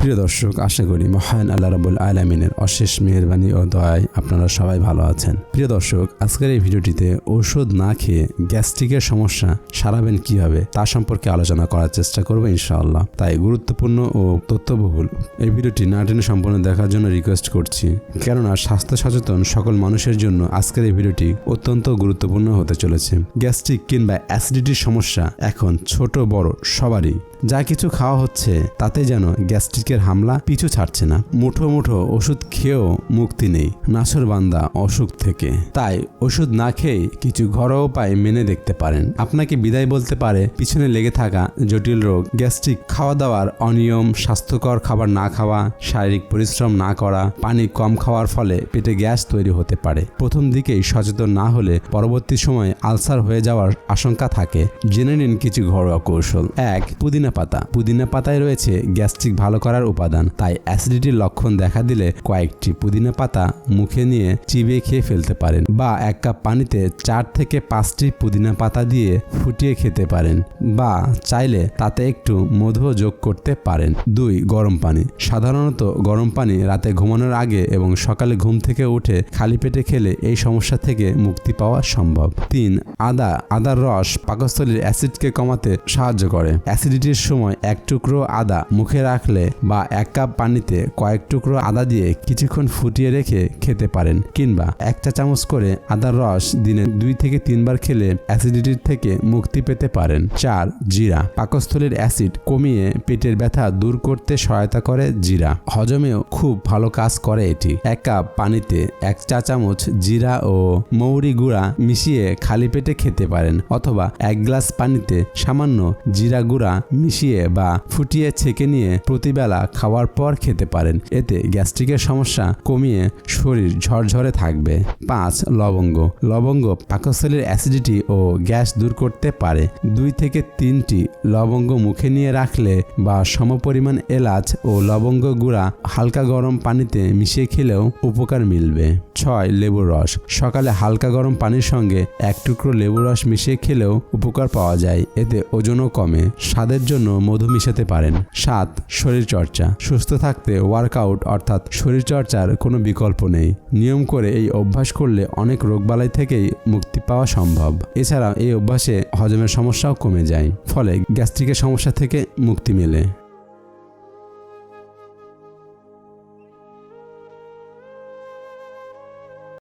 প্রিয় দর্শক, আশা করি মহান আল্লাহ রাবুল আলমিনের অশেষ মেহরবানি ও দয়ায় আপনারা সবাই ভালো আছেন। প্রিয় দর্শক, আজকের এই ভিডিওটিতে ঔষধ না খেয়ে গ্যাস্ট্রিকের সমস্যা সারাবেন কীভাবে তা সম্পর্কে আলোচনা করার চেষ্টা করব ইনশাআল্লাহ। তাই গুরুত্বপূর্ণ ও তথ্যবহুল এই ভিডিওটি না টেনে সম্পূর্ণ দেখার জন্য রিকোয়েস্ট করছি। কেননা স্বাস্থ্য সচেতন সকল মানুষের জন্য আজকের এই ভিডিওটি অত্যন্ত গুরুত্বপূর্ণ হতে চলেছে। গ্যাস্ট্রিক কিংবা অ্যাসিডিটির সমস্যা এখন ছোট বড় সবারই যা কিছু খাওয়া হচ্ছে তাতে যেন গ্যাস্ট্রিকের হামলা পিছু ছাড়ছে না। মুঠো মুঠো ওষুধ খেয়েও মুক্তি নেই। নাসর বান্দা অসুখ থেকে। তাই ওষুধ না খেয়ে কিছু ঘরোয়া উপায় মেনে দেখতে পারেন। আপনাকে বিদায় বলতে পারে, পিছনে লেগে থাকা জটিল রোগ, গ্যাস্ট্রিক খাওয়া দাওয়ার অনিয়ম, স্বাস্থ্যকর খাবার না খাওয়া, শারীরিক পরিশ্রম না করা, পানি কম খাওয়ার ফলে পেটে গ্যাস তৈরি হতে পারে। প্রথম দিকেই সচেতন না হলে পরবর্তী সময়ে আলসার হয়ে যাওয়ার আশঙ্কা থাকে। জেনে নিন কিছু ঘরোয়া কৌশল। এক, পুদিনা পাতা। পুদিনা পাতায় রয়েছে গ্যাস্ট্রিক ভালো করার উপাদান। তাই অ্যাসিডিটির লক্ষণ দেখা দিলে কয়েকটি পুদিনা পাতা মুখে নিয়ে চিবিয়ে খেয়ে ফেলতে পারেন বা এক কাপ পানিতে চার থেকে পাঁচটি পুদিনা পাতা দিয়ে ফুটিয়ে খেতে পারেন বা চাইলে তাতে একটু মধুও যোগ করতে পারেন। দুই, গরম পানি। সাধারণত গরম পানি রাতে ঘুমানোর আগে এবং সকালে ঘুম থেকে উঠে খালি পেটে খেলে এই সমস্যা থেকে মুক্তি পাওয়া সম্ভব। তিন, আদা, আদার রস পাকস্থলীর অ্যাসিডকে কমাতে সাহায্য করে। অ্যাসিডিটির সময় এক টুকরো আদা মুখে রাখলে বা এক কাপ পানিতে কয়েক টুকরো আদা দিয়ে কিছুক্ষণ ফুটিয়ে রেখে খেতে পারেন কিংবা এক চা চামচ করে আদার রস দিনে দুই থেকে তিনবার খেলে অ্যাসিডিটির থেকে মুক্তি পেতে পারেন। চার, জিরা। পাকস্থলীর অ্যাসিড কমিয়ে পেটের ব্যথা দূর করতে সহায়তা করে জিরা। হজমেও খুব ভালো কাজ করে এটি। এক কাপ পানিতে এক চা চামচ জিরা ও মৌরি গুঁড়া মিশিয়ে খালি পেটে খেতে পারেন অথবা এক গ্লাস পানিতে সামান্য জিরা গুঁড়া মিশিয়ে বা ফুটিয়ে ছেঁকে নিয়ে প্রতিবেলা খাওয়ার পর খেতে পারেন। এতে গ্যাস্ট্রিকের সমস্যা কমিয়ে শরীর ঝরঝরে থাকবে। পাঁচ, লবঙ্গ। লবঙ্গ পাকস্থলীর অ্যাসিডিটি ও গ্যাস দূর করতে পারে। দুই থেকে তিনটি লবঙ্গ মুখে নিয়ে রাখলে বা সমপরিমাণ এলাচ ও লবঙ্গ গুঁড়া হালকা গরম পানিতে মিশিয়ে খেলেও উপকার মিলবে। ছয় লেবুর রস। সকালে হালকা গরম পানির সঙ্গে এক টুকরো লেবুর রস মিশিয়ে খেলেও উপকার পাওয়া যায়। এতে ওজনও কমে। স্বাদের জন্য মধু মিশাতে পারেন। সাত শরীর চর্চা সুস্থ থাকতে ওয়ার্কআউট অর্থাৎ শরীর চর্চার কোনো বিকল্প নেই। নিয়ম করে এই অভ্যাস করলে অনেক রোগবালাই থেকেই মুক্তি পাওয়া সম্ভব। এছাড়া এই অভ্যাসে হজমের সমস্যাও কমে যায়। ফলে গ্যাস্ট্রিকের সমস্যা থেকে মুক্তি মেলে।